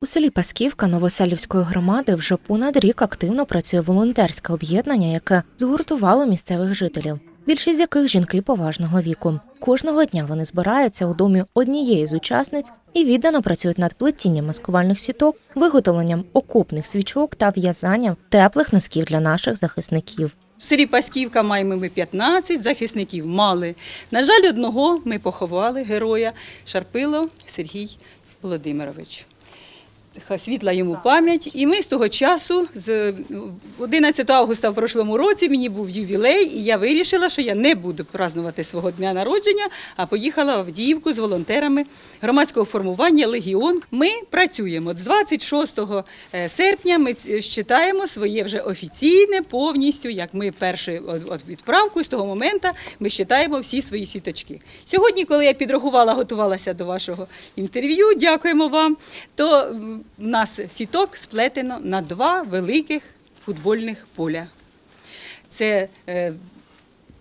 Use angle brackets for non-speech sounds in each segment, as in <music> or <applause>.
У селі Пасківка Новоселівської громади вже понад рік активно працює волонтерське об'єднання, яке згуртувало місцевих жителів, більшість з яких жінки поважного віку. Кожного дня вони збираються у домі однієї з учасниць і віддано працюють над плетінням маскувальних сіток, виготовленням окопних свічок та в'язанням теплих носків для наших захисників. В селі Пасківка маємо ми 15 захисників. Мали. На жаль, одного ми поховали героя Шарпило Сергій Володимирович. Світла йому пам'ять. І ми з того часу, з 11 августа в прошлому році, мені був ювілей, і я вирішила, що я не буду празнувати свого дня народження, а поїхала в Авдіївку з волонтерами громадського формування Легіон. Ми працюємо з 26 серпня. Ми читаємо своє вже офіційне повністю, як ми першу відправку з того моменту ми читаємо всі свої сіточки. Сьогодні, коли я підрахувала, готувалася до вашого інтерв'ю, дякуємо вам. То в нас сіток сплетено на два великих футбольних поля. Це е,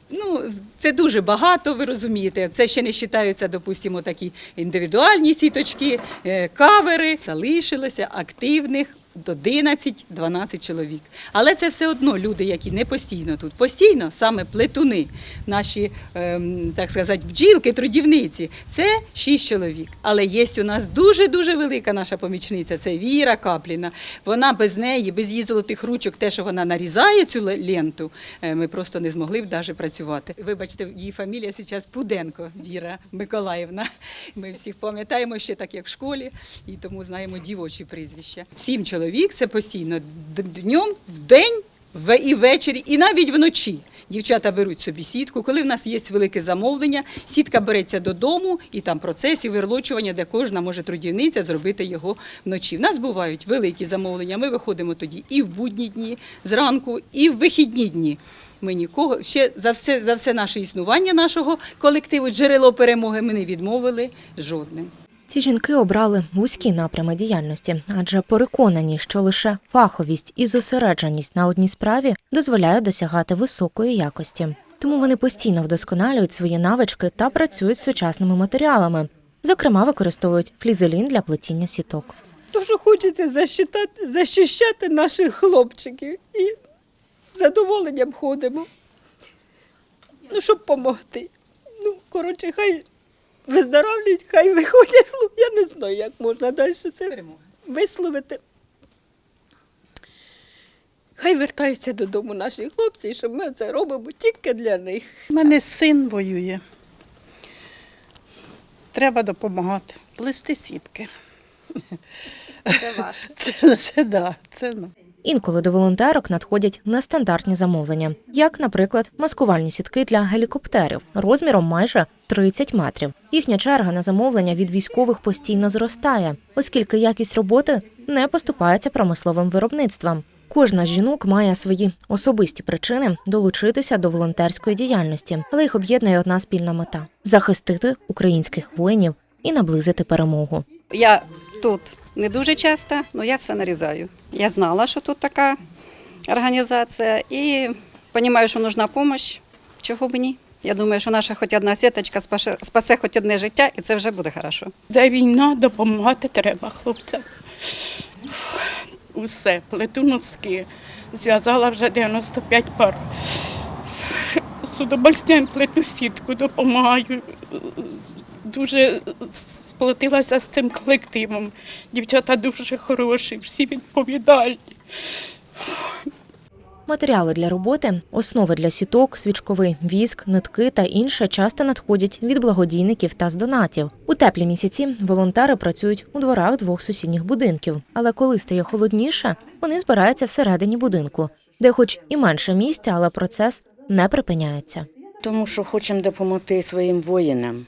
Ну, це дуже багато, ви розумієте. Це ще не вважаються, допустимо, такі індивідуальні сіточки, е, кавери. Залишилося активних 11-12 чоловік. Але це все одно люди, які не постійно тут. Постійно саме плетуни, наші, ем, так сказати, бджілки, трудівниці. Це 6 чоловік. Але є у нас дуже-дуже велика наша помічниця, це Віра Капліна. Вона без неї, без її золотих ручок, те, що вона нарізає цю ленту, е, ми просто не змогли б навіть працювати. Вибачте, її фамілія зараз Пуденко Віра Миколаївна. Ми всіх пам'ятаємо ще так, як в школі, і тому знаємо дівочі прізвища. Сім чоловік це постійно днем, в- і ввечері, і навіть вночі. Дівчата беруть собі сітку. Коли в нас є велике замовлення, сітка береться додому, і там процес і вирлочування, де кожна може трудівниця зробити його вночі. В нас бувають великі замовлення. Ми виходимо тоді і в будні дні зранку, і в вихідні дні. Ми нікого ще за все за все наше існування нашого колективу, джерело перемоги. Ми не відмовили жодним. Ці жінки обрали вузькі напрями діяльності, адже переконані, що лише фаховість і зосередженість на одній справі дозволяють досягати високої якості. Тому вони постійно вдосконалюють свої навички та працюють з сучасними матеріалами. Зокрема, використовують флізелін для плетіння сіток. Дуже хочеться защитати, захищати наших хлопчиків і задоволенням ходимо. Ну, щоб допомогти. Ну, коротше, хай виздоравлюють, хай виходять. Ну, я не знаю, як можна далі це Перемога. висловити. Хай вертаються додому наші хлопці, щоб ми це робимо тільки для них. У мене син воює. Треба допомагати. Плести сітки. Це ваше. <laughs> Це, це, да, це ну. Інколи до волонтерок надходять нестандартні замовлення, як, наприклад, маскувальні сітки для гелікоптерів розміром майже 30 метрів. Їхня черга на замовлення від військових постійно зростає, оскільки якість роботи не поступається промисловим виробництвам. Кожна з жінок має свої особисті причини долучитися до волонтерської діяльності, але їх об'єднує одна спільна мета захистити українських воїнів і наблизити перемогу. Я тут не дуже часто, але я все нарізаю. Я знала, що тут така організація, і розумію, що потрібна допомога. Чого б ні? Я думаю, що наша хоч одна сіточка спасе, спасе хоч одне життя, і це вже буде хорошо. Де війна, допомагати треба хлопцям. Усе, плету носки. Зв'язала вже 95 пар. З удовольствием плету сітку, допомагаю. Дуже сплотилася з цим колективом. Дівчата дуже хороші, всі відповідальні. Матеріали для роботи, основи для сіток, свічковий віск, нитки та інше часто надходять від благодійників та з донатів. У теплі місяці волонтери працюють у дворах двох сусідніх будинків. Але коли стає холодніше, вони збираються всередині будинку, де, хоч і менше місця, але процес не припиняється. Тому що хочемо допомогти своїм воїнам.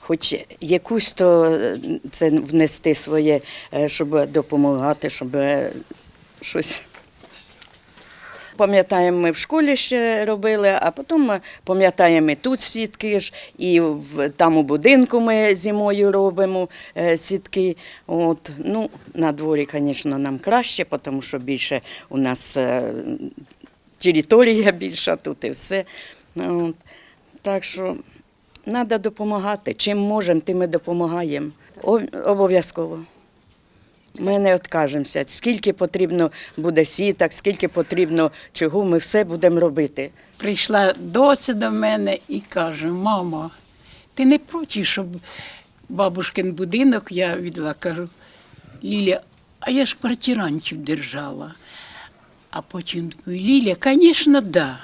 Хоч якусь то е, це внести своє, е, щоб допомагати, щоб е, щось. Пам'ятаємо, ми в школі ще робили, а потім пам'ятаємо і тут сітки ж, і в, там у будинку ми зимою робимо сітки. От, ну, на дворі, звісно, нам краще, тому що більше у нас територія більша тут і все. От. Так що треба допомагати. Чим можемо, тим і допомагаємо. Обов'язково. Ми не відкажемося. Скільки потрібно буде сіток, скільки потрібно чого, ми все будемо робити. Прийшла доця до мене і каже: мама, ти не проти, щоб бабушкин будинок я віддала. Кажу, Ліля, а я ж квартирантів держала. А потім Ліля, звісно, да.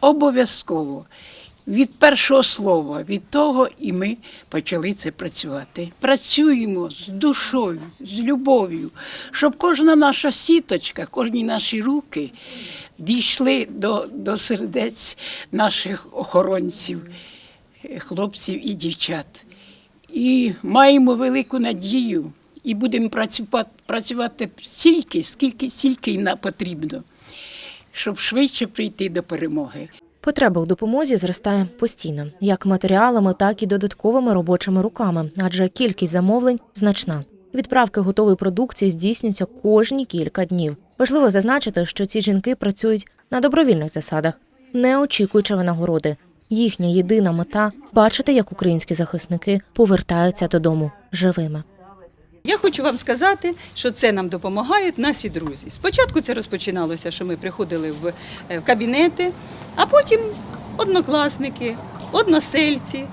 Обов'язково. Від першого слова, від того і ми почали це працювати. Працюємо з душою, з любов'ю, щоб кожна наша сіточка, кожні наші руки дійшли до, до сердець наших охоронців, е, хлопців і дівчат. І маємо велику надію, і будемо працювати, працювати стільки, скільки, стільки й на потрібно, щоб швидше прийти до перемоги. Потреба у допомозі зростає постійно, як матеріалами, так і додатковими робочими руками, адже кількість замовлень значна. Відправки готової продукції здійснюються кожні кілька днів. Важливо зазначити, що ці жінки працюють на добровільних засадах, не очікуючи винагороди. Їхня єдина мета бачити, як українські захисники повертаються додому живими. Я хочу вам сказати, що це нам допомагають наші друзі. Спочатку це розпочиналося, що ми приходили в, е, кабінети, а потім однокласники, односельці.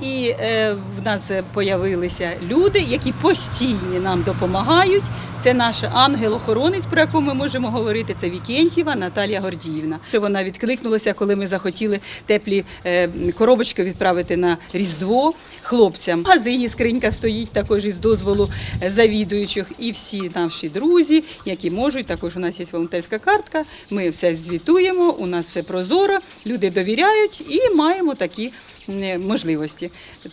І е, в нас з'явилися люди, які постійно нам допомагають. Це наш ангел-охоронець, про якого ми можемо говорити. Це Вікентєва Наталія Гордіївна. Вона відкликнулася, коли ми захотіли теплі е, коробочки відправити на Різдво хлопцям. В магазині скринька стоїть також із дозволу е, завідуючих. І всі наші друзі, які можуть, також у нас є волонтерська картка. Ми все звітуємо. У нас все прозоро, люди довіряють і маємо такі е, можливості.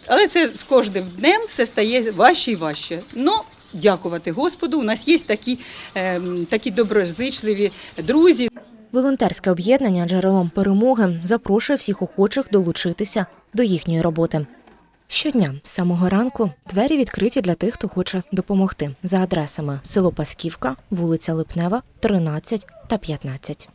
Але це з кожним днем все стає важче і важче. Ну, дякувати Господу. У нас є такі, е, такі доброзичливі друзі, Волонтерське об'єднання джерелом перемоги запрошує всіх охочих долучитися до їхньої роботи. Щодня з самого ранку двері відкриті для тих, хто хоче допомогти за адресами село Пасківка, вулиця Липнева, 13 та 15.